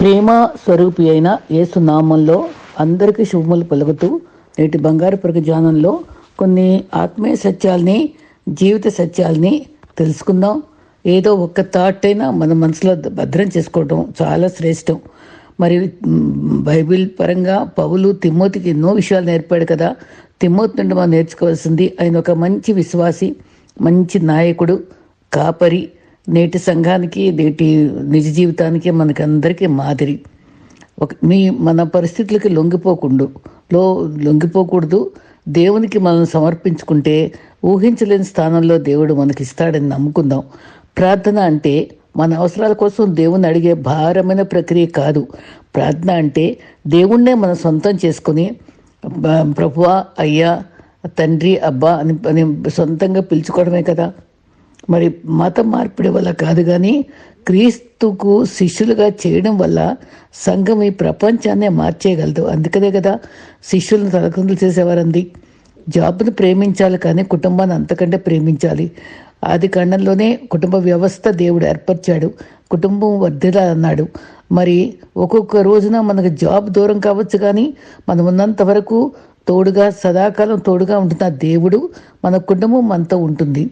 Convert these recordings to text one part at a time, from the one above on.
ప్రేమ స్వరూపి అయిన యేసు నామంలో అందరికీ శుభములు పలుకుతూ నేటి బంగారు ప్రగజానంలో కొన్ని ఆత్మీయ సత్యాల్ని జీవిత సత్యాల్ని తెలుసుకుందాం. ఏదో ఒక్క థాట్ అయినా మన మనసులో భద్రం చేసుకోవడం చాలా శ్రేష్టం. మరి బైబిల్ పరంగా పౌలు తిమ్మోతికి ఎన్నో విషయాలు నేర్పాడు కదా. తిమ్మోతి నుండి మనం నేర్చుకోవాల్సింది ఆయన ఒక మంచి విశ్వాసి మంచి నాయకుడు కాపరి నేటి సంఘానికి నేటి నిజ జీవితానికి మనకందరికీ మాదిరి. ఒక మీ మన పరిస్థితులకి లొంగిపోకుండు. లో లొంగిపోకూడదు. దేవునికి మనం సమర్పించుకుంటే ఊహించలేని స్థానంలో దేవుడు మనకి ఇస్తాడని నమ్ముకుందాం. ప్రార్థన అంటే మన అవసరాల కోసం దేవుణ్ణి అడిగే భారమైన ప్రక్రియ కాదు. ప్రార్థన అంటే దేవుణ్ణే మనం సొంతం చేసుకుని ప్రభువా అయ్యా తండ్రి అబ్బా అని అని సొంతంగా పిలుచుకోవడమే కదా. మరి మత మార్పిడి వల్ల కాదు కానీ క్రీస్తుకు శిష్యులుగా చేయడం వల్ల సంఘం ఈ ప్రపంచాన్నే మార్చేయగలదు. అందుకనే కదా శిష్యులను తలకందులు చేసేవారంది. జాబ్ను ప్రేమించాలి కానీ కుటుంబాన్ని అంతకంటే ప్రేమించాలి. ఆది కాండంలోనే కుటుంబ వ్యవస్థ దేవుడు ఏర్పరిచాడు. కుటుంబం వర్ధిలా అన్నాడు మరి ఒక్కొక్క రోజున మనకు జాబ్ దూరం కావచ్చు కానీ మనం ఉన్నంత వరకు తోడుగా సదాకాలం తోడుగా ఉంటున్న దేవుడు మన కుటుంబం మనతో ఉంటుంది.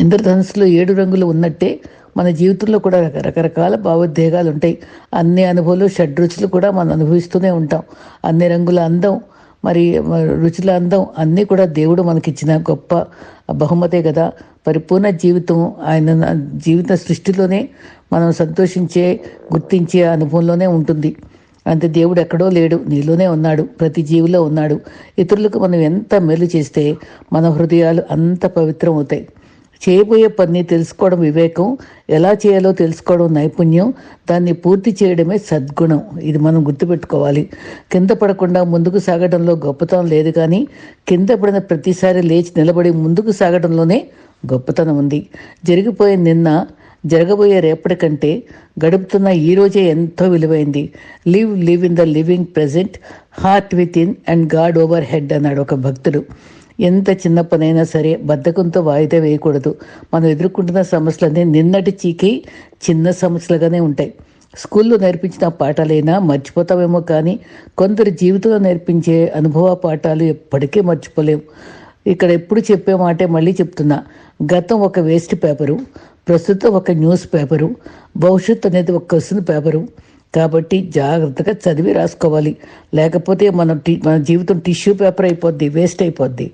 ఇంద్రధనుసులో ఏడు రంగులు ఉన్నట్టే మన జీవితంలో కూడా రక- రకరకాల భావోద్వేగాలు ఉంటాయి. అన్ని అనుభవాలు షడ్రుచులు కూడా మనం అనుభవిస్తూనే ఉంటాం. అన్ని రంగుల అందం మరి రుచుల అందం అన్నీ కూడా దేవుడు మనకిచ్చిన గొప్ప బహుమతే కదా. పరిపూర్ణ జీవితం ఆయన జీవిత సృష్టిలోనే మనం సంతోషించే గుర్తించే అనుభవంలోనే ఉంటుంది. అంతే దేవుడు ఎక్కడో లేడు నీలోనే ఉన్నాడు ప్రతి జీవిలో ఉన్నాడు. ఇతరులకు మనం ఎంత మేలు చేస్తే మన హృదయాలు అంత పవిత్రం అవుతాయి చేయబోయే పని తెలుసుకోవడం వివేకం. ఎలా చేయాలో తెలుసుకోవడం నైపుణ్యం. దాన్ని పూర్తి చేయడమే సద్గుణం. ఇది మనం గుర్తుపెట్టుకోవాలి. కింద పడకుండా ముందుకు సాగడంలో గొప్పతనం లేదు కానీ కింద పడిన ప్రతిసారి లేచి నిలబడి ముందుకు సాగడంలోనే గొప్పతనం ఉంది. జరిగిపోయే నిన్న జరగబోయే రేపటి కంటే గడుపుతున్న ఈ రోజే ఎంతో విలువైంది. Live live in the living present heart within and God overhead అన్నాడు ఒక భక్తుడు. ఎంత చిన్న పనైనా సరే బద్ధకంతో వాయిదా వేయకూడదు. మనం ఎదుర్కొంటున్న సమస్యలన్నీ నిన్నటి చీకి చిన్న సమస్యలుగానే ఉంటాయి. స్కూల్లో నేర్పించిన పాఠాలైనా మర్చిపోతామేమో కానీ కొందరు జీవితంలో నేర్పించే అనుభవ పాఠాలు ఎప్పటికీ మర్చిపోలేము ఇక్కడ ఎప్పుడు చెప్పే మాటే మళ్ళీ చెప్తున్నా. గతం ఒక వేస్ట్ పేపరు ప్రస్తుతం ఒక న్యూస్ పేపరు భవిష్యత్తు అనేది ఒక క్వశ్చన్ పేపరు. కాబట్టి జాగ్రత్తగా చదివి రాసుకోవాలి. లేకపోతే మన మన జీవితం టిష్యూ పేపర్ అయిపోద్ది వేస్ట్ అయిపోద్ది.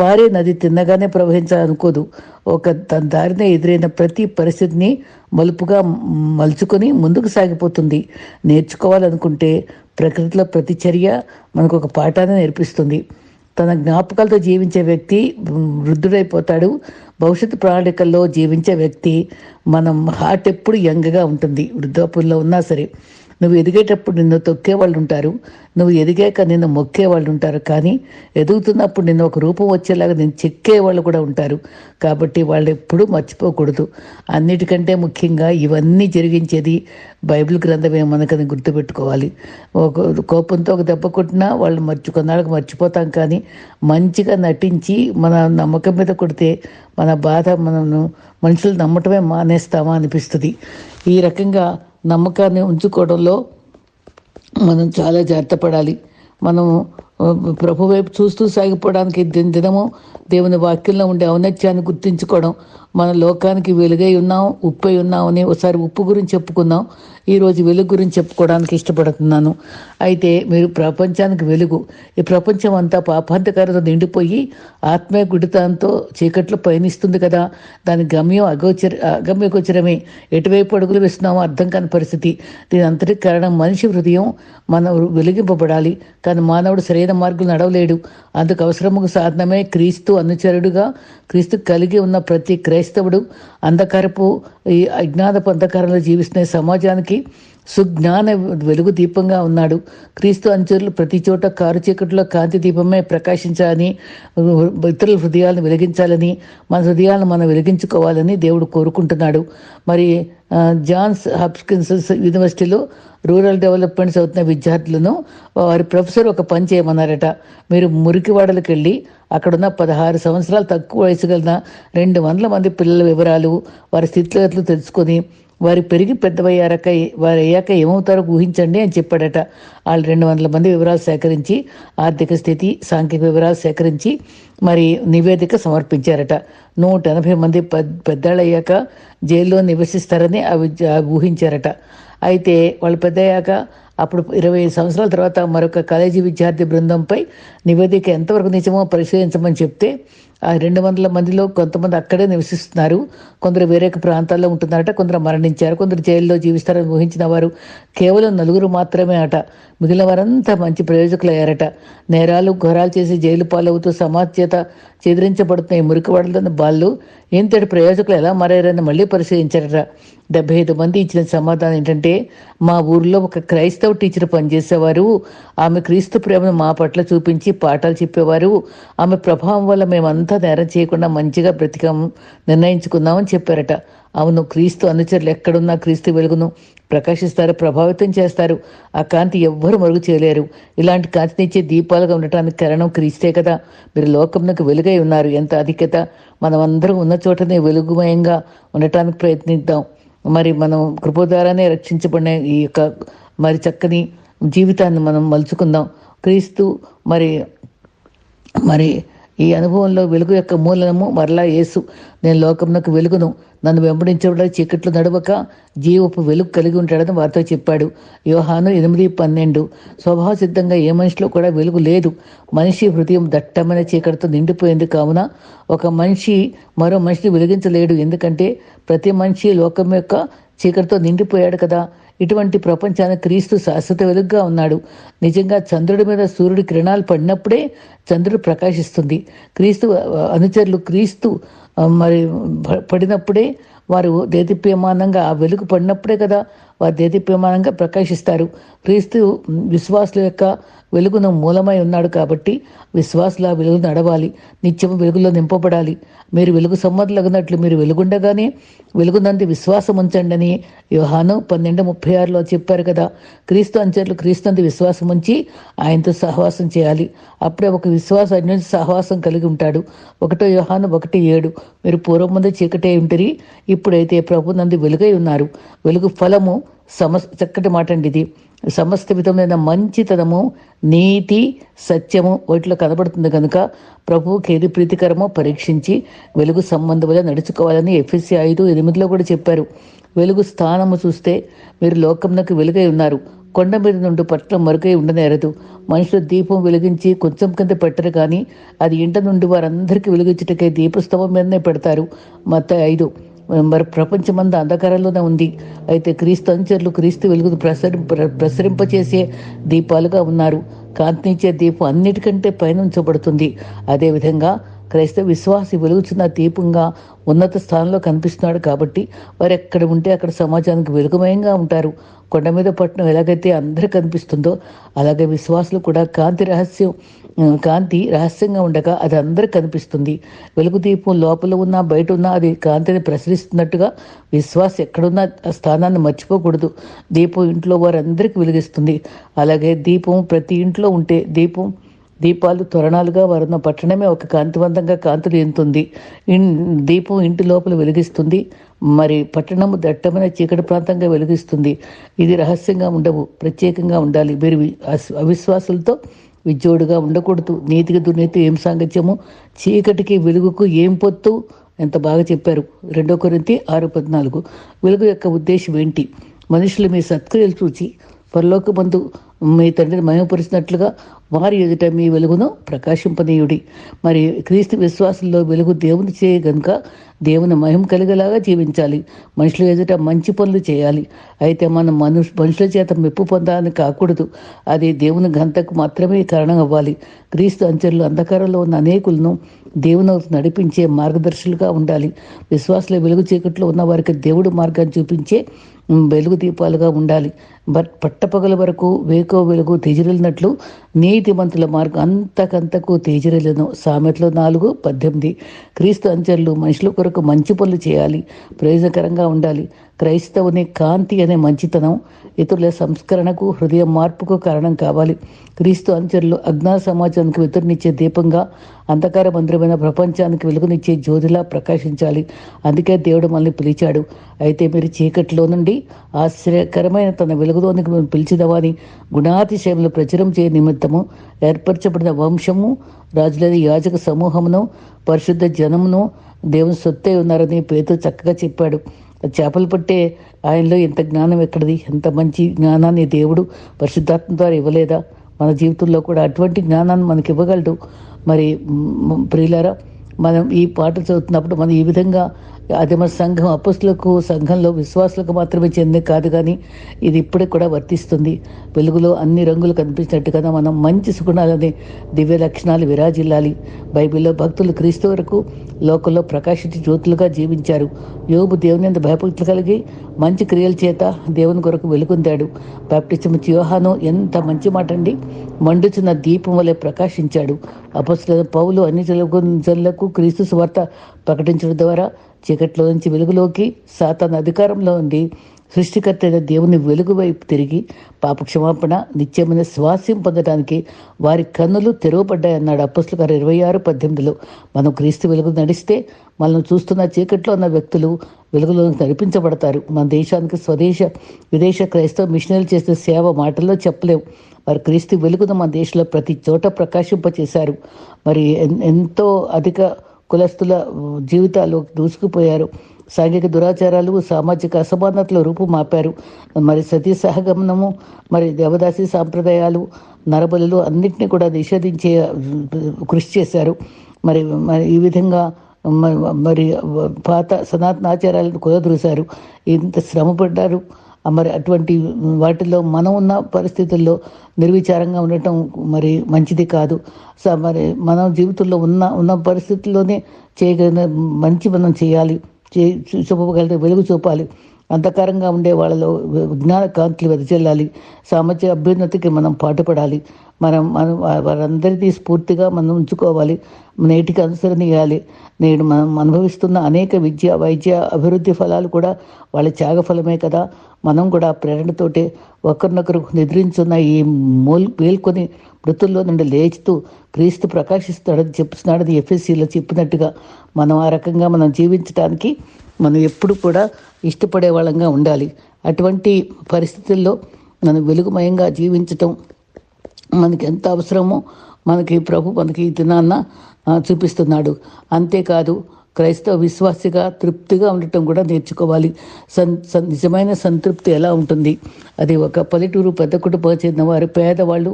పారే నది తిన్నగానే ప్రవహించాలనుకోదు. ఒక తన దారిన ఎదురైన ప్రతి పరిస్థితిని మలుపుగా మలుచుకొని ముందుకు సాగిపోతుంది. నేర్చుకోవాలనుకుంటే ప్రకృతిలో ప్రతి చర్య మనకు ఒక పాఠాన్ని నేర్పిస్తుంది. తన జ్ఞాపకాలతో జీవించే వ్యక్తి వృద్ధుడైపోతాడు. భవిష్యత్తు ప్రణాళికల్లో జీవించే వ్యక్తి మనం హార్ట్ ఎప్పుడు యంగ్గా ఉంటుంది. వృద్ధాపుల్లో ఉన్నా సరే. నువ్వు ఎదిగేటప్పుడు నిన్ను తొక్కే వాళ్ళు ఉంటారు. నువ్వు ఎదిగాక నిన్ను మొక్కే వాళ్ళు ఉంటారు. కానీ ఎదుగుతున్నప్పుడు నిన్ను ఒక రూపం వచ్చేలాగా నేను చెక్కే వాళ్ళు కూడా ఉంటారు. కాబట్టి వాళ్ళు ఎప్పుడూ మర్చిపోకూడదు. అన్నిటికంటే ముఖ్యంగా ఇవన్నీ జరిగించేది బైబిల్ గ్రంథమే మనకని గుర్తుపెట్టుకోవాలి. ఒక కోపంతో ఒక దెబ్బ కొట్టినా వాళ్ళు మర్చి కొన్నాళ్ళకి మర్చిపోతాం కానీ మంచిగా నటించి మన నమ్మకం మీద కొడితే మన బాధ మనను మనుషులు నమ్మటమే మానేస్తామా అనిపిస్తుంది. ఈ రకంగా నమ్మకాన్ని ఉంచుకోవడంలో మనం చాలా జాగ్రత్త పడాలి. మనము ప్రభు వైపు చూస్తూ సాగిపోవడానికి దిన దినము దేవుని వాక్యంలో ఉండే ఔన్నత్యాన్ని గుర్తించుకోవడం మన లోకానికి వెలుగై ఉన్నాం ఉప్పై ఉన్నాం అని ఒకసారి ఉప్పు గురించి చెప్పుకుందాం. ఈరోజు వెలుగు గురించి చెప్పుకోవడానికి ఇష్టపడుతున్నాను. అయితే మీరు ప్రపంచానికి వెలుగు ఈ ప్రపంచం అంతా పాపాంతకారంతో నిండిపోయి ఆత్మీయ గుడితంతో చీకట్లో పయనిస్తుంది కదా. దాని గమ్యం అగోచర అగమ్యగోచరమే ఎటువైపు అడుగులు వేస్తున్నామో అర్థం కాని పరిస్థితి. దీని అంతటి కారణం మనిషి హృదయం మన వెలిగింపబడాలి. కానీ మానవుడు సరైన మార్గం నడవలేడు. అందుకు అవసరముకు సాధనమే క్రీస్తు అనుచరుడుగా క్రీస్తు కలిగి ఉన్న ప్రతి క్రైస్తవుడు అంధకారపు ఈ అజ్ఞానపు అంధకారంలో జీవిస్తున్న సమాజానికి సుజ్ఞాన వెలుగు దీపంగా ఉన్నాడు. క్రీస్తు అనుచరులు ప్రతి చోట కారు చీకటిలో కాంతి దీపమే ప్రకాశించాలని ఇతరుల హృదయాలను వెలిగించాలని మన హృదయాలను మనం వెలిగించుకోవాలని దేవుడు కోరుకుంటున్నాడు. మరి జాన్స్ హాప్కిన్స్ యూనివర్సిటీలో రూరల్ డెవలప్మెంట్స్ అవుతున్న విద్యార్థులను వారి ప్రొఫెసర్ ఒక పని చేయమన్నారట. మీరు మురికివాడలకు వెళ్ళి అక్కడున్న పదహారు సంవత్సరాలు తక్కువ వయసు కలిగిన రెండు వందల మంది పిల్లల వివరాలు వారి స్థితిగతులు తెలుసుకొని వారు పెరిగి పెద్దవయ్యారక వారు అయ్యాక ఏమవుతారో ఊహించండి అని చెప్పాడట. వాళ్ళు రెండు వందల మంది వివరాలు సేకరించి ఆర్థిక స్థితి సాంఘిక వివరాలు సేకరించి మరి నివేదిక సమర్పించారట. నూట ఎనభై మంది పెద్దాళ్ళు అయ్యాక జైల్లో నివసిస్తారని అవి ఊహించారట. అయితే వాళ్ళు పెద్దయ్యాక అప్పుడు ఇరవై సంవత్సరాల తర్వాత మరొక కాలేజీ విద్యార్థి బృందంపై నివేదిక ఎంతవరకు నిజమో పరిశీలించమని చెప్తే ఆ రెండు వందల మందిలో కొంతమంది అక్కడే నివసిస్తున్నారు. కొందరు వేరే ప్రాంతాల్లో ఉంటున్నారట కొందరు మరణించారు కొందరు జైల్లో జీవిస్తారని ఊహించిన వారు కేవలం నలుగురు మాత్రమే అట. మిగిలిన వారంతా మంచి ప్రయోజకులయ్యారట. నేరాలు ఘోరాలు చేసి జైలు పాలవుతూ సమాధ్యత చెదిరించబడుతున్న ఈ మురికివాడలతో బాళ్ళు ఇంతటి ప్రయోజకులు ఎలా మారారని మళ్ళీ పరిశీలించారట. డెబ్బై ఐదు మంది ఇచ్చిన సమాధానం ఏంటంటే మా ఊర్లో ఒక క్రైస్తవ టీచర్ పనిచేసేవారు. ఆమె క్రీస్తు ప్రేమను మా పట్ల చూపించి పాఠాలు చెప్పేవారు. ఆమె ప్రభావం వల్ల మేమంతా నేరం చేయకుండా మంచిగా బ్రతికాం నిర్ణయించుకుందామని చెప్పారట. అవును క్రీస్తు అనుచరులు ఎక్కడున్నా క్రీస్తు వెలుగును ప్రకాశిస్తారు ప్రభావితం చేస్తారు. ఆ కాంతి ఎవ్వరు మరుగు చేయలేరు. ఇలాంటి కాంతినిచ్చే దీపాలుగా ఉండటానికి కారణం క్రీస్తే కదా. మీరు లోకంలోకి వెలుగై ఉన్నారు. ఎంత అధిక్యత? మనమందరం ఉన్న చోటనే వెలుగుమయంగా ఉండటానికి ప్రయత్నిద్దాం. మరి మనం కృపద్వారానే రక్షించబడిన ఈ యొక్క మరి చక్కని జీవితాన్ని మనం మలుచుకుందాం. క్రీస్తు మరి మరి ఈ అనుభవంలో వెలుగు యొక్క మూలనము మరలా యేసు. నేను లోకమునకు వెలుగును. నన్ను వెంబడించడం చీకట్లు నడవక జీవపు వెలుగు కలిగి ఉంటాడని వారితో చెప్పాడు. యోహాను ఎనిమిది పన్నెండు. స్వభావ సిద్ధంగా ఏ మనిషిలో కూడా వెలుగు లేదు. మనిషి హృదయం దట్టమైన చీకటితో నిండిపోయింది కావున ఒక మనిషి మరో మనిషిని వెలిగించలేడు. ఎందుకంటే ప్రతి మనిషి లోకం యొక్క చీకటితో నిండిపోయాడు కదా. ఇటువంటి ప్రపంచానికి క్రీస్తు శాశ్వత వెలుగుగా ఉన్నాడు. నిజంగా చంద్రుడి మీద సూర్యుడి కిరణాలు పడినప్పుడే చంద్రుడు ప్రకాశిస్తుంది. క్రీస్తు అనుచరులు క్రీస్తు మరి పడినప్పుడే వారు దేదీప్యమానంగా ఆ వెలుగు పడినప్పుడే కదా వారు దేదీప్యమానంగా ప్రకాశిస్తారు. క్రీస్తు విశ్వాసుల యొక్క వెలుగును మూలమై ఉన్నాడు కాబట్టి విశ్వాసుల వెలుగు నడవాలి. నిత్యం వెలుగులో నింపబడాలి. మీరు వెలుగు సమ్మతులగినట్లు మీరు వెలుగుండగానే వెలుగునంది విశ్వాసం ఉంచండి అని యోహాను పన్నెండు ముప్పై ఆరులో చెప్పారు కదా. క్రీస్తు అంచర్లు క్రీస్తునంది విశ్వాసం ఉంచి ఆయనతో సహవాసం చేయాలి. అప్పుడే ఒక విశ్వాస అన్యోన్య సహవాసం కలిగి ఉంటాడు. ఒకటో యోహాను ఒకటి ఏడు. మీరు పూర్వం ముందు చీకటే ఉంటరి ఇప్పుడైతే ప్రభు నంది వెలుగై ఉన్నారు. వెలుగు ఫలము సమస్ చక్కటి మాట అండి ఇది. సమస్త విధమైన మంచితనము నీతి సత్యము వాటిలో కనబడుతుంది కనుక ప్రభువుకి ఏది ప్రీతికరమో పరీక్షించి వెలుగు సంబంధముగా నడుచుకోవాలని ఎఫ్ఎస్సి ఐదు ఎనిమిదిలో కూడా చెప్పారు. వెలుగు స్థానము చూస్తే మీరు లోకంలోకి వెలుగై ఉన్నారు. కొండ మీద నుండి పట్ల మరుగై ఉండనేరదు. మనుషులు దీపం వెలిగించి కొంచెం కింద పెట్టరు కానీ అది ఇంట నుండి వారందరికీ వెలిగించుటకై దీపస్తంభం మీదనే పెడతారు. మత ఐదు. మరి ప్రపంచమంతా అంధకారంలోనే ఉంది. అయితే క్రీస్తు అనుచరులు క్రీస్తు వెలుగును ప్రసరి ప్రసరింపచేసే దీపాలుగా ఉన్నారు. కాంతినిచ్చే దీపం అన్నిటికంటే పైన ఉంచబడుతుంది. అదేవిధంగా క్రైస్తవ విశ్వాసి వెలుగుచున్న దీపంగా ఉన్నత స్థానంలో కనిపిస్తున్నాడు కాబట్టి వారు ఎక్కడ ఉంటే అక్కడ సమాజానికి వెలుగుమయంగా ఉంటారు. కొండ మీద పట్టణం ఎలాగైతే అందరికి కనిపిస్తుందో అలాగే విశ్వాసులు కూడా కాంతి రహస్యం కాంతి రహస్యంగా ఉండగా అది అందరికి కనిపిస్తుంది. వెలుగు దీపం లోపల ఉన్న బయట ఉన్న అది కాంతిని ప్రసరిస్తున్నట్టుగా విశ్వాస ఎక్కడున్న స్థానాన్ని మర్చిపోకూడదు. దీపం ఇంట్లో వారందరికీ వెలిగిస్తుంది. అలాగే దీపం ప్రతి ఇంట్లో ఉంటే దీపం దీపాలు తొరణాలుగా వరున్న పట్టణమే ఒక కాంతివంతంగా కాంతులు ఎంతుంది దీపం ఇంటి లోపల వెలిగిస్తుంది. మరి పట్టణము దట్టమైన చీకటి ప్రాంతంగా వెలిగిస్తుంది. ఇది రహస్యంగా ఉండవు ప్రత్యేకంగా ఉండాలి. మీరు అవిశ్వాసులతో విజోడుగా ఉండకూడదు. నీతికి దుర్నీతి ఏం సాంగత్యము? చీకటికి వెలుగుకు ఏం పొత్తు? ఎంత బాగా చెప్పారు. రెండో కొరింతి ఆరు పద్నాలుగు. వెలుగు యొక్క ఉద్దేశం ఏంటి? మనుషులు మీ సత్క్రియలు చూచి పరలోకమందు మీ తండ్రిని మయమపరిచినట్లుగా వారి ఎదుట మీ వెలుగును ప్రకాశింపనీయుడి. మరి క్రీస్తు విశ్వాసంలో వెలుగు దేవుని చేయ గనుక దేవుని మహిమ కలిగేలాగా జీవించాలి. మనుషుల ఎదుట మంచి పనులు చేయాలి. అయితే మనం మనుషు మనుషుల చేత మెప్పు పొందాలని కాకూడదు. అది దేవుని గంతకు మాత్రమే కారణం అవ్వాలి క్రీస్తు అంచెలు అంధకారంలో ఉన్న అనేకులను దేవుని నడిపించే మార్గదర్శులుగా ఉండాలి. విశ్వాసుల వెలుగు చీకట్లో ఉన్న వారికి దేవుడు మార్గాన్ని చూపించే వెలుగు దీపాలుగా ఉండాలి. బట్ పట్టపగల వరకు వేకో వెలుగు తెజిరిలినట్లు నీతిమంతుల మార్గం అంతకంతకు తేజరిల్లను. సామెతలు నాలుగు పద్దెనిమిది. క్రీస్తు అంచెలు మనుషుల కొరకు మంచి పనులు చేయాలి. ప్రయోజనకరంగా ఉండాలి. క్రైస్తవుని కాంతి అనే మంచితనం ఇతరుల సంస్కరణకు హృదయ మార్పుకు కారణం కావాలి. క్రీస్తు అనుచరులు అజ్ఞాన సమాజానికి వెతురునిచ్చే దీపంగా అంధకార మందిరమైన ప్రపంచానికి వెలుగునిచ్చే జ్యోతిలా ప్రకాశించాలి. అందుకే దేవుడు మనల్ని పిలిచాడు. అయితే మీరు చీకటిలో నుండి ఆశ్చర్యకరమైన తన వెలుగులోనికి మేము పిలిచిదవాని గుణాతిశయములు ప్రచురం చేయ నిమిత్తము ఏర్పరచబడిన వంశము రాజులేని యాజక సమూహమును పరిశుద్ధ జనమును దేవుని సొత్తే ఉన్నారని పేరు చక్కగా చెప్పాడు. చేపలు పట్టే ఆయనలో ఎంత జ్ఞానం ఎక్కడిది? ఎంత మంచి జ్ఞానాన్ని దేవుడు పరిశుద్ధాత్మ ద్వారా ఇవ్వలేదా? మన జీవితంలో కూడా అటువంటి జ్ఞానాన్ని మనకి ఇవ్వగలడు. మరి ప్రియులారా మనం ఈ పాట చదువుతున్నప్పుడు మనం ఈ విధంగా అది మన సంఘం అపస్సులకు సంఘంలో విశ్వాసులకు మాత్రమే చెంది కాదు కానీ ఇది ఇప్పటికి కూడా వర్తిస్తుంది. వెలుగులో అన్ని రంగులు కనిపించినట్టుగా మనం మంచి సుగుణాలని దివ్య లక్షణాలు విరాజిల్లాలి. బైబిల్లో భక్తులు క్రీస్తు వరకు లోకంలో ప్రకాశించి జ్యోతులుగా జీవించారు. యోబు దేవుని అందు భయభక్తులు కలిగి మంచి క్రియల చేత దేవుని కొరకు వెలుగొందాడు. బాప్టిజం యోహాను ఎంత మంచి మాట అండి మండుచున్న దీపం వలె ప్రకాశించాడు. అపస్తుల పౌలు అన్ని జనులకు జన్లకు క్రీస్తు సువార్త ప్రకటించడం ద్వారా చీకట్లో నుంచి వెలుగులోకి సాతాన్ అధికారంలో ఉండి సృష్టికర్తైన దేవుని వెలుగు వైపు తిరిగి పాప క్షమాపణ నిత్యమైన స్వాస్యం పొందడానికి వారి కన్నులు తెరవబడ్డాయన్నాడు అప్పస్లు గారు ఇరవై ఆరు పద్దెనిమిదిలో. మనం క్రీస్తు వెలుగు నడిస్తే మనల్ని చూస్తున్న చీకట్లో ఉన్న వ్యక్తులు వెలుగులోకి నడిపించబడతారు. మన దేశానికి స్వదేశ విదేశ క్రైస్తవ మిషనరీలు చేసే సేవ మాటల్లో చెప్పలేము మరి క్రీస్తు వెలుగును మన దేశంలో ప్రతి చోట ప్రకాశింపచేశారు. మరి ఎన్- ఎంతో అధిక కులస్తుల జీవితాలు దూసుకుపోయారు. సాంఘిక దురాచారాలు సామాజిక అసమానతలు రూపుమాపారు మరి సతీ సహగమనము మరి దేవదాసి సాంప్రదాయాలు నరబలులు అన్నింటినీ కూడా నిషేధించే కృషి చేశారు. మరి మరి ఈ విధంగా మరి పాత సనాతన ఆచారాలను కుదదూశారు ఇంత శ్రమపడ్డారు. మరి అటువంటి వాటిలో మనం ఉన్న పరిస్థితుల్లో నిర్విచారంగా ఉండటం మరి మంచిది కాదు. స మరి మనం జీవితంలో ఉన్న ఉన్న పరిస్థితుల్లోనే చేయగలిగిన మంచి మనం చేయాలి. చే చూపగలిగితే వెలుగు చూపాలి. అంధకారంగా ఉండే వాళ్ళలో విజ్ఞాన కాంతులు వెదజల్లాలి. సామాజిక అభ్యున్నతికి మనం పాటుపడాలి. మనం మనం వారందరినీ స్ఫూర్తిగా మనం ఉంచుకోవాలి. నేటికి అనుసరణీయాలి నేడు మనం అనుభవిస్తున్న అనేక విద్య వైద్య అభివృద్ధి ఫలాలు కూడా వాళ్ళ త్యాగ ఫలమే కదా. మనం కూడా ఆ ప్రేరణతోటే ఒకరినొకరు నిద్రించున్న ఈ మూల్ మేల్కొని మృతుల్లో నుండి లేచుతూ క్రీస్తు ప్రకాశిస్తాడని చెప్తున్నాడని ఎఫ్ఎస్సిలో చెప్పినట్టుగా మనం ఆ రకంగా మనం జీవించడానికి మనం ఎప్పుడు కూడా ఇష్టపడే వాళ్ళంగా ఉండాలి. అటువంటి పరిస్థితుల్లో మనం వెలుగుమయంగా జీవించటం మనకి ఎంత అవసరమో మనకి ప్రభు మనకి ఈ దినాన్న చూపిస్తున్నాడు. అంతేకాదు క్రైస్తవ విశ్వాసిగా తృప్తిగా ఉండటం కూడా నేర్చుకోవాలి. సన్ సన్ నిజమైన సంతృప్తి ఎలా ఉంటుంది? అది ఒక పల్లెటూరు పెద్ద కుటుంబం చెందిన వారు పేదవాళ్ళు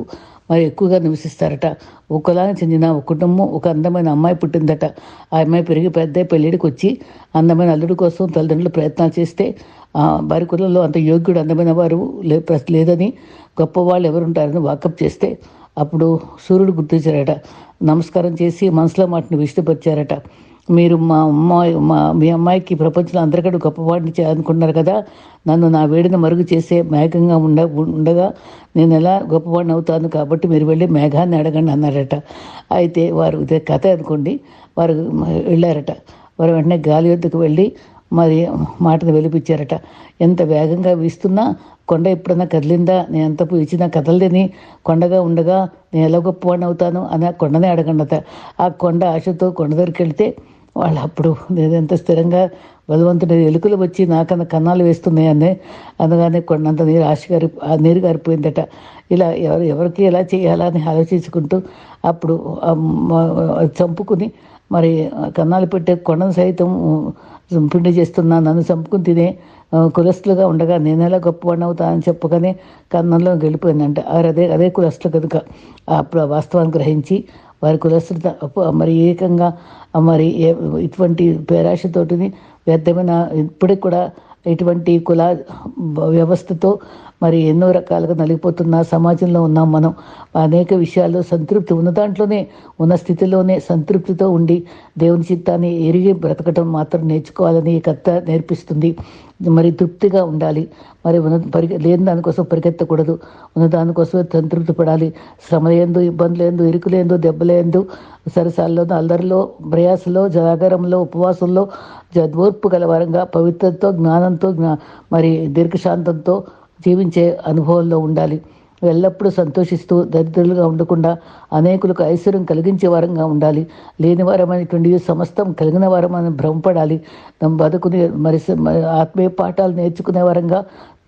మరి ఎక్కువగా నివసిస్తారట. ఒక కులానికి చెందిన ఒక కుటుంబం ఒక అందమైన అమ్మాయి పుట్టిందట. ఆ అమ్మాయి పెరిగి పెద్ద పెళ్ళిడికి వచ్చి అందమైన అల్లుడి కోసం తల్లిదండ్రులు ప్రయత్నాలు చేస్తే వారి కులంలో అంత యోగ్యుడు అందమైన వారు లే లేదని గొప్పవాళ్ళు ఎవరుంటారని వాకప్ చేస్తే అప్పుడు సూర్యుడు గుర్తించారట. నమస్కారం చేసి మనసులో మాటను విష్ణుపరిచారట మీరు మా అమ్మాయి మా మీ అమ్మాయికి ప్రపంచంలో అందరికంటే గొప్పవాడిని చేయాలనుకున్నారు కదా? నన్ను నా వేడిని మరుగు చేసే మేఘంగా ఉండ ఉండగా నేను ఎలా గొప్పవాడిని అవుతాను? కాబట్టి మీరు వెళ్ళి మేఘాన్ని అడగండి అన్నారట. అయితే వారు ఇదే కథ అనుకోండి. వారు వెళ్ళారట. వారు వెంటనే గాలి వద్దకు వెళ్ళి మరి మాటను వెలిపించారట. ఎంత వేగంగా వీస్తున్నా కొండ ఎప్పుడన్నా కదిలిందా? నేను ఎంత ఇచ్చినా కదలదని కొండగా ఉండగా నేను ఎలా గొప్పవాడిని అవుతాను అని ఆ కొండనే అడగండట. ఆ కొండ ఆశతో కొండ దగ్గరికి వెళ్తే వాళ్ళు అప్పుడు నేను ఎంత స్థిరంగా బలవంతుడి ఎలుకలు వచ్చి నాకన్నా కన్నాలు వేస్తున్నాయి అనే అనగానే కొండంత నీరు ఆశ గారి ఆ నీరు గారిపోయిందట. ఇలా ఎవరు ఎవరికి ఎలా చేయాలా అని ఆలోచించుకుంటూ అప్పుడు చంపుకుని మరి కన్నాలు పెట్టే కొండను సైతం పిండి చేస్తున్నా నన్ను చంపుకుని తినే కులస్తులుగా ఉండగా నేను ఎలా గొప్పవాడిని అవుతానని చెప్పగానే కన్నంలో గెలిపోయిందంట వారు అదే అదే కులస్తులు కనుక అప్పుడు ఆ వాస్తవాన్ని గ్రహించి వారి కులస్తులు మరి ఏకంగా మరి ఏ- ఇటువంటి పేరాశతోటిని వ్యర్థమైన ఇప్పటికి కూడా ఇటువంటి కుల వ్యవస్థతో మరి ఎన్నో రకాలుగా నలిగిపోతున్న సమాజంలో ఉన్నాం మనం. అనేక విషయాల్లో సంతృప్తి ఉన్న దాంట్లోనే ఉన్న స్థితిలోనే సంతృప్తితో ఉండి దేవుని చిత్తాన్ని ఎరిగి బ్రతకటం మాత్రం నేర్చుకోవాలని ఈ కథ నేర్పిస్తుంది. మరి తృప్తిగా ఉండాలి. మరి ఉన్న పరిగె లేని దానికోసం పరిగెత్తకూడదు. ఉన్న దానికోసమే సంతృప్తి పడాలి. శ్రమ ఏందు ఇబ్బందులు ఏందు ఇరుకులేందు దెబ్బలేందు సరసాల్లో అల్లరిలో ప్రయాసలో జాగరంలో ఉపవాసంలో జద్వోర్పు గలవారంగా పవిత్రతో జ్ఞానంతో జ్ఞా మరి దీర్ఘశాంతంతో జీవించే అనుభవంలో ఉండాలి. ఎల్లప్పుడూ సంతోషిస్తూ దరిద్రులుగా ఉండకుండా అనేకులకు ఐశ్వర్యం కలిగించే వారంగా ఉండాలి. లేని వారమైనటువంటి సమస్తం కలిగిన వారమని భ్రమపడాలి. బతుకుని మరి మరి ఆత్మీయ పాఠాలు నేర్చుకునే వారంగా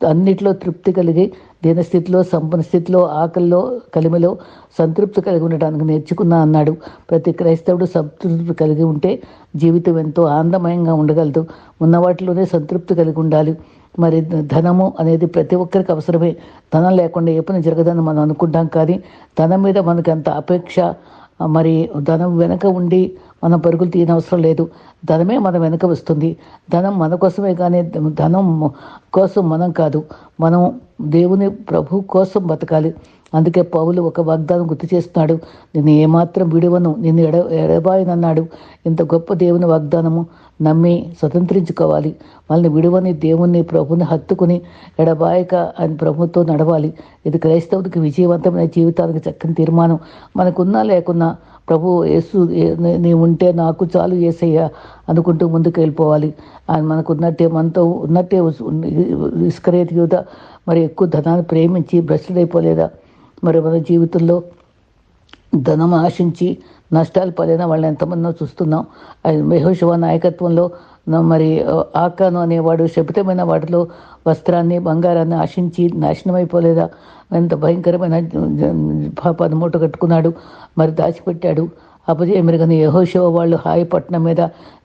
అన్నిట్లో తృప్తి కలిగి దీనస్థితిలో సంపన్న స్థితిలో ఆకలిలో కలిమిలో సంతృప్తి కలిగి ఉండటానికి నేర్చుకున్నా అన్నాడు. ప్రతి క్రైస్తవుడు సంతృప్తి కలిగి ఉంటే జీవితం ఎంతో ఆనందమయంగా ఉండగలదు. ఉన్న వాటిలోనే సంతృప్తి కలిగి ఉండాలి. మరి ధనము అనేది ప్రతి ఒక్కరికి అవసరమే. ధనం లేకుండా ఏ పని జరగదని మనం అనుకుంటాం కానీ ధనం మీద మనకు అంత అపేక్ష మరి ధనం వెనక ఉండి మనం పరుగులు తీయని అవసరం లేదు. ధనమే మన వెనక వస్తుంది. ధనం మన కోసమే కానీ ధనం కోసం మనం కాదు. మనం దేవుని ప్రభు కోసం బతకాలి. అందుకే పౌలు ఒక వాగ్దానం గుర్తు చేస్తున్నాడు నిన్ను ఏమాత్రం విడువను నిన్ను ఎడ ఎడబాయనన్నాడు. ఇంత గొప్ప దేవుని వాగ్దానము నమ్మి స్వతంత్రించుకోవాలి. వాళ్ళని విడువని దేవుణ్ణి ప్రభుని హత్తుకుని ఎడబాయక అని ప్రభుతో నడవాలి. ఇది క్రైస్తవుడికి విజయవంతమైన జీవితానికి చక్కని తీర్మానం. మనకున్నా లేకున్నా ప్రభు యేసు నీ- ఉంటే నాకు చాలు ఏసయ్యా అనుకుంటూ ముందుకు వెళ్ళిపోవాలి. ఆయన మనకు ఉన్నట్టే మనతో ఉన్నట్టే ఇస్కరేట్ యూద మరి ఎక్కువ ధనాన్ని ప్రేమించి భ్రష్టుడైపోలేదా? మరి మన జీవితంలో ధనం ఆశించి నష్టాలు పడిన వాళ్ళని ఎంతమందో చూస్తున్నాం. మెహోషవ నాయకత్వంలో మరి ఆకాను అనేవాడు శపితమైన వాటిలో వస్త్రాన్ని బంగారాన్ని ఆశించి నాశనం అయిపోలేదా ఎంత భయంకరమైన పాపాన్ని మూట కట్టుకున్నాడు మరి దాచిపెట్టాడు. అపజయం మెరుగని యహోశవ వాళ్ళు హాయి పట్టణం మీద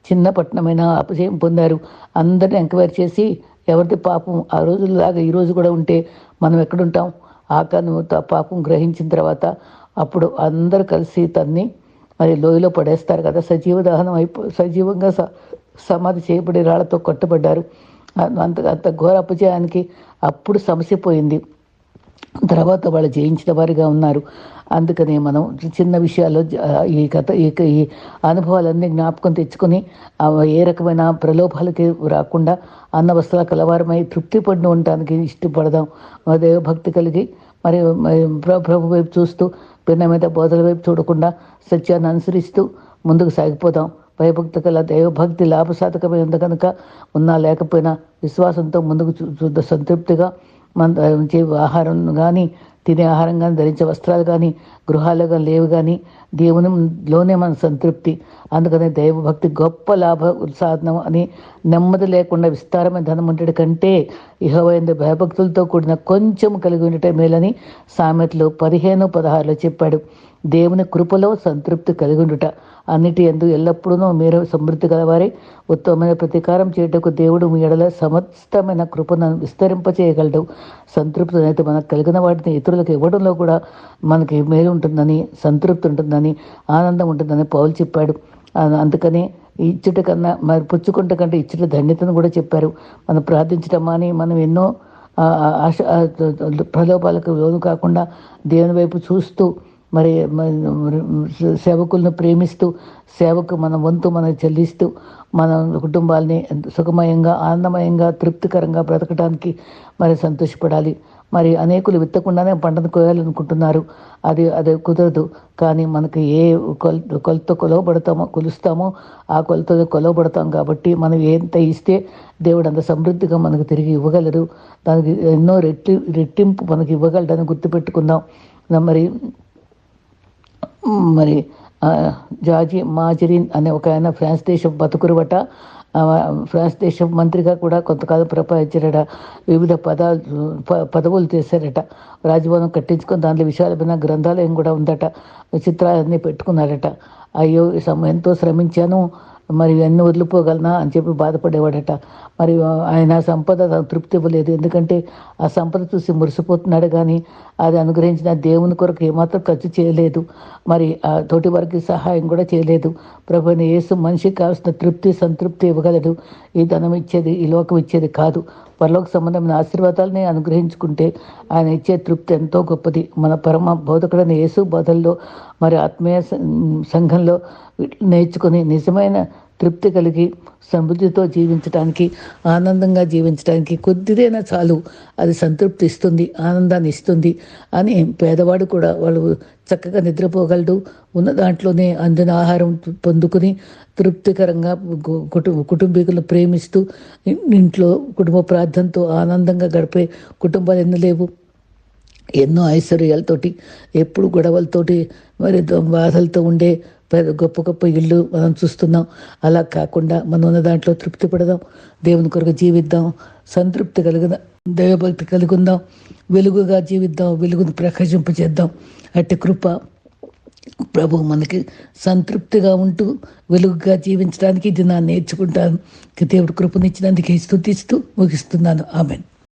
చిన్న పట్టణమైన అపజయం పొందారు. అందరిని ఎంక్వైరీ చేసి ఎవరిది పాపం? ఆ రోజులాగా ఈరోజు కూడా ఉంటే మనం ఎక్కడుంటాం? ఆకాను త- పాపం గ్రహించిన తర్వాత అప్పుడు అందరు కలిసి తన్ని మరి లోయలో పడేస్తారు కదా. సజీవ దహనం అయిపో సజీవంగా స సమాధి చేయబడి రాళ్ళతో కొట్టబడ్డారు. అంత అంత ఘోర అపజయానికి అప్పుడు సమస్య పోయింది. తర్వాత వాళ్ళు జయించిన వారిగా ఉన్నారు. అందుకని మనం చిన్న విషయాల్లో ఈ కథ ఈ ఈ అనుభవాలన్నీ జ్ఞాపకం తెచ్చుకొని ఏ రకమైన ప్రలోభాలకి రాకుండా అన్న వస్త్రాల కలవారమై తృప్తి పడిన ఉండటానికి ఇష్టపడదాం. దేవభక్తి కలిగి మరి ప్ర- ప్రభు వైపు చూస్తూ భిన్నమైన బోధల వైపు చూడకుండా సత్యాన్ని అనుసరిస్తూ ముందుకు సాగిపోదాం. భయభక్తి కల దైవభక్తి లాభసాధకమై ఉంది కనుక ఉన్నా లేకపోయినా విశ్వాసంతో ముందుకు సంతృప్తిగా మన చే ఆహారం కానీ తినే ఆహారం కానీ ధరించే వస్త్రాలు కానీ గృహాలు కానీ లేవు కానీ దేవునిలోనే మన సంతృప్తి. అందుకనే దైవభక్తి గొప్ప లాభ సాధనం అని నెమ్మది లేకుండా విస్తారమైన ధనం ఉండేటి కంటే ఇహవైంది భయభక్తులతో కూడిన కొంచెం కలిగి ఉండటం మేలని సామెతలు పదిహేను పదహారులో చెప్పాడు. దేవుని కృపలో సంతృప్తి కలిగి ఉండుట. అన్నిటి ఎందు ఎల్లప్పుడూ మీరు సమృద్ధి గలవారే. ఉత్తమమైన ప్రతీకారం చేయుటకు దేవుడు మీ ఎడల సమస్తమైన కృపను విస్తరింపచేయగలడు. సంతృప్తి అయితే మనకు కలిగిన వాటిని ఇతరులకు ఇవ్వడంలో కూడా మనకి మేలు ఉంటుందని సంతృప్తి ఉంటుందని ఆనందం ఉంటుందని పౌలు చెప్పాడు. అందుకని ఇచ్చుట కన్నా మరి పుచ్చుకుంట కంటే ఇచ్చుట ధన్యతను కూడా చెప్పారు. మనం ప్రార్థించటమా అని మనం ఎన్నో ఆశ ప్రలోభాలకు లోను కాకుండా దేవుని వైపు చూస్తూ మరి మరి సేవకులను ప్రేమిస్తూ సేవకు మన వంతు మనం చెల్లిస్తూ మన కుటుంబాలని సుఖమయంగా ఆనందమయంగా తృప్తికరంగా బ్రతకడానికి మరి సంతోషపడాలి. మరి అనేకులు విత్తకుండానే పంటను కోయాలనుకుంటున్నారు. అది అది కుదరదు. కానీ మనకి ఏ కొల కొలత కొలవబడతామో కొలుస్తామో ఆ కొలతో కొలవబడతాం కాబట్టి మనం ఎంత ఇస్తే దేవుడు అంత సమృద్ధిగా మనకు తిరిగి ఇవ్వగలరు దానికి ఎన్నో రెట్టి రెట్టింపు మనకి ఇవ్వగలడని గుర్తుపెట్టుకుందాం. మరి మరి జార్జి మాజరిన్ అనే ఒక ఆయన ఫ్రాన్స్ దేశం బతుకురువట. ఫ్రాన్స్ దేశం మంత్రిగా కూడా కొంతకాలం ప్రపాదించారట వివిధ పదాలు ప- పదవులు చేశారట. రాజభవనం కట్టించుకొని దాంట్లో విశాలమైన గ్రంథాలయం కూడా ఉందట. చిత్రాలన్నీ పెట్టుకున్నారట. అయ్యో ఈ ఎంతో శ్రమించాను. మరి ఇవన్నీ వదిలిపోగలనా అని చెప్పి బాధపడేవాడట. మరి ఆయన సంపద తృప్తి ఇవ్వలేదు. ఎందుకంటే ఆ సంపద చూసి మురిసిపోతున్నాడు కానీ అది అనుగ్రహించిన దేవుని కొరకు ఏమాత్రం ఖర్చు చేయలేదు. మరి ఆ తోటి వారికి సహాయం కూడా చేయలేదు. ప్రభు యేసు మనిషికి కావాల్సిన తృప్తి సంతృప్తి ఇవ్వగలడు ఈ ధనం ఇచ్చేది ఈ లోకం ఇచ్చేది కాదు. పరలోక సంబంధమైన ఆశీర్వాదాలని అనుగ్రహించుకుంటే ఆయన ఇచ్చే తృప్తి ఎంతో గొప్పది. మన పరమ బోధకుడైన యేసు బోధల్లో మరి ఆత్మీయ సంఘంలో నేర్చుకుని నిజమైన తృప్తి కలిగి సమృద్ధితో జీవించడానికి ఆనందంగా జీవించడానికి కొద్దిదైనా చాలు. అది సంతృప్తి ఇస్తుంది ఆనందాన్ని ఇస్తుంది అని పేదవాడు కూడా వాళ్ళు చక్కగా నిద్రపోగలడు. ఉన్న దాంట్లోనే అందిన ఆహారం పొందుకుని తృప్తికరంగా కుటుంబ కుటుంబీకులను ప్రేమిస్తూ ఇంట్లో కుటుంబ ప్రార్థనతో ఆనందంగా గడిపే కుటుంబాలు ఎన్ని లేవు? ఎన్నో ఐశ్వర్యాలతోటి ఎప్పుడు గొడవలతోటి మరి బాధలతో ఉండే గొప్ప గొప్ప ఇల్లు మనం చూస్తున్నాం. అలా కాకుండా మనం ఉన్న దాంట్లో తృప్తి పడదాం. దేవుని కొరకు జీవిద్దాం. సంతృప్తి కలిగిన దైవభక్తి కలుగుందాం. వెలుగుగా జీవిద్దాం. వెలుగును ప్రకాశింపజేద్దాం. అట్టి కృప ప్రభు మనకి సంతృప్తిగా ఉంటూ వెలుగుగా జీవించడానికి ఇది నా నేర్చుకుంటాను. దేవుడు కృపనిచ్చినందుకే స్థుతిస్తూ ముగిస్తున్నాను. ఆమెను.